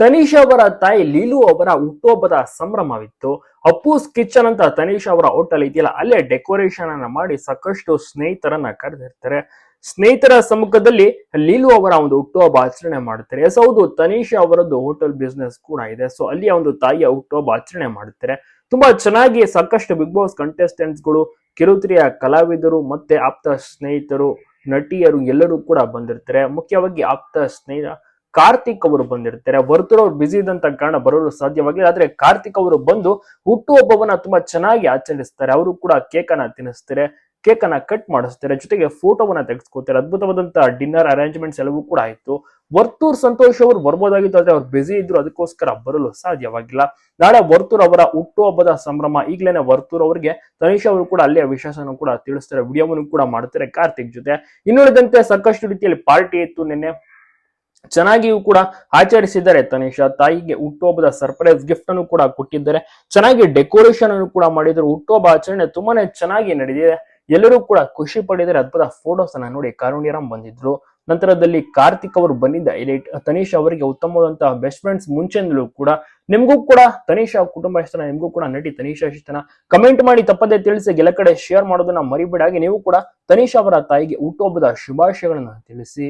ತನೀಶ್ ಅವರ ತಾಯಿ ಲೀಲು ಅವರ ಹುಟ್ಟುಹಬ್ಬದ ಸಂಭ್ರಮವಿತ್ತು. ಅಪ್ಪೂಸ್ ಕಿಚನ್ ಅಂತ ತನೀಶ್ ಅವರ ಹೋಟೆಲ್ ಇದೆಯಲ್ಲ, ಅಲ್ಲೇ ಡೆಕೋರೇಷನ್ ಅನ್ನ ಮಾಡಿ ಸಾಕಷ್ಟು ಸ್ನೇಹಿತರನ್ನ ಕರೆದಿರ್ತಾರೆ. ಸ್ನೇಹಿತರ ಸಮ್ಮುಖದಲ್ಲಿ ಲೀಲು ಅವರ ಒಂದು ಹುಟ್ಟುಹಬ್ಬ ಆಚರಣೆ ಮಾಡ್ತಾರೆ. ಎಸ್ ಹೌದು ತನೀಶ್ ಅವರದ್ದು ಹೋಟೆಲ್ ಬಿಸ್ನೆಸ್ ಕೂಡ ಇದೆ. ಸೊ ಅಲ್ಲಿಯ ಒಂದು ತಾಯಿಯ ಹುಟ್ಟುಹಬ್ಬ ಆಚರಣೆ ಮಾಡ್ತಾರೆ. ತುಂಬಾ ಚೆನ್ನಾಗಿ ಸಾಕಷ್ಟು ಬಿಗ್ ಬಾಸ್ ಕಂಟೆಸ್ಟೆಂಟ್ಸ್ಗಳು, ಕಿರುತೆರೆಯ ಕಲಾವಿದರು ಮತ್ತೆ ಆಪ್ತ ಸ್ನೇಹಿತರು, ನಟಿಯರು ಎಲ್ಲರೂ ಕೂಡ ಬಂದಿರ್ತಾರೆ. ಮುಖ್ಯವಾಗಿ ಆಪ್ತ ಸ್ನೇಹಿತ ಕಾರ್ತಿಕ್ ಅವರು ಬಂದಿರ್ತಾರೆ. ವರ್ತೂರ್ ಅವ್ರು ಬಿಸಿ ಇದ್ದಂತ ಕಾರಣ ಬರಲು ಸಾಧ್ಯವಾಗಿಲ್ಲ ಆದ್ರೆ ಕಾರ್ತಿಕ್ ಅವರು ಬಂದು ಹುಟ್ಟುಹಬ್ಬವನ್ನ ತುಂಬಾ ಚೆನ್ನಾಗಿ ಆಚರಿಸ್ತಾರೆ. ಅವರು ಕೂಡ ಕೇಕ್ ಅನ್ನ ತಿನ್ನಿಸ್ತಾರೆ ಕೇಕ್ ಅನ್ನ ಕಟ್ ಮಾಡಿಸ್ತಾರೆ, ಜೊತೆಗೆ ಫೋಟೋವನ್ನ ತೆಗೆಸ್ಕೋತಾರೆ. ಅದ್ಭುತವಾದಂತ ಡಿನ್ನರ್ ಅರೇಂಜ್ಮೆಂಟ್ಸ್ ಎಲ್ಲವೂ ಕೂಡ ಆಯ್ತು. ವರ್ತೂರ್ ಸಂತೋಷ್ ಅವರು ಬರ್ಬೋದಾಗಿತ್ತು, ಆದ್ರೆ ಅವ್ರು ಬಿಸಿ ಇದ್ರು, ಅದಕ್ಕೋಸ್ಕರ ಬರಲು ಸಾಧ್ಯವಾಗಿಲ್ಲ. ನಾಳೆ ವರ್ತೂರ್ ಅವರ ಹುಟ್ಟುಹಬ್ಬದ ಸಂಭ್ರಮ, ಈಗಲೇನೆ ವರ್ತೂರ್ ಅವರಿಗೆ, ತನಿಷ್ ಅವರು ಕೂಡ ಅಲ್ಲಿಯ ವಿಶೇಷನ ಕೂಡ ತಿಳಿಸ್ತಾರೆ, ವಿಡಿಯೋವನ್ನು ಕೂಡ ಮಾಡ್ತಾರೆ ಕಾರ್ತಿಕ್ ಜೊತೆ. ಇನ್ನುಳಿದಂತೆ ಸಾಕಷ್ಟು ರೀತಿಯಲ್ಲಿ ಪಾರ್ಟಿ ಇತ್ತು ನಿನ್ನೆ. ಚೆನ್ನಾಗಿಯೂ ಕೂಡ ಆಚರಿಸಿದ್ದಾರೆ ತನಿಷಾ. ತಾಯಿಗೆ ಹುಟ್ಟುಹಬ್ಬದ ಸರ್ಪ್ರೈಸ್ ಗಿಫ್ಟ್ ಅನ್ನು ಕೂಡ ಕೊಟ್ಟಿದ್ದಾರೆ. ಚೆನ್ನಾಗಿ ಡೆಕೋರೇಷನ್ ಅನ್ನು ಕೂಡ ಮಾಡಿದ್ರು. ಹುಟ್ಟುಹಬ್ಬ ಆಚರಣೆ ತುಂಬಾನೇ ಚೆನ್ನಾಗಿ ನಡೆದಿದೆ. ಎಲ್ಲರೂ ಕೂಡ ಖುಷಿ ಪಡಿದರೆ ಅದ್ಭುತ ಫೋಟೋಸ್ ಅನ್ನ ನೋಡಿ ಕಾರುಣ್ಯರಾಮ್ ಬಂದಿದ್ರು. ನಂತರದಲ್ಲಿ ಕಾರ್ತಿಕ್ ಅವರು ಬಂದಿದ್ದ ಹೈಲೈಟ್ ತನಿಷ್ ಅವರಿಗೆ ಉತ್ತಮವಾದಂತಹ ಬೆಸ್ಟ್ ಫ್ರೆಂಡ್ಸ್ ಮುಂಚೆಯಿಂದಲೂ ಕೂಡ. ನಿಮಗೂ ಕೂಡ ತನಿಷಾ ಕುಟುಂಬ ಹೆಸರ ನಿಮಗೂ ಕೂಡ ನಟಿ ತನಿಷಾ ಇಷ್ಟನ ಕಮೆಂಟ್ ಮಾಡಿ ತಪ್ಪದೆ ತಿಳಿಸಿ, ಎಲ್ಲ ಕಡೆ ಶೇರ್ ಮಾಡೋದನ್ನ ಮರಿಬೇಡಿ. ಹಾಗೆ ನೀವು ಕೂಡ ತನೀಶ್ ಅವರ ತಾಯಿಗೆ ಹುಟ್ಟುಹಬ್ಬದ ಶುಭಾಶಯಗಳನ್ನ ತಿಳಿಸಿ.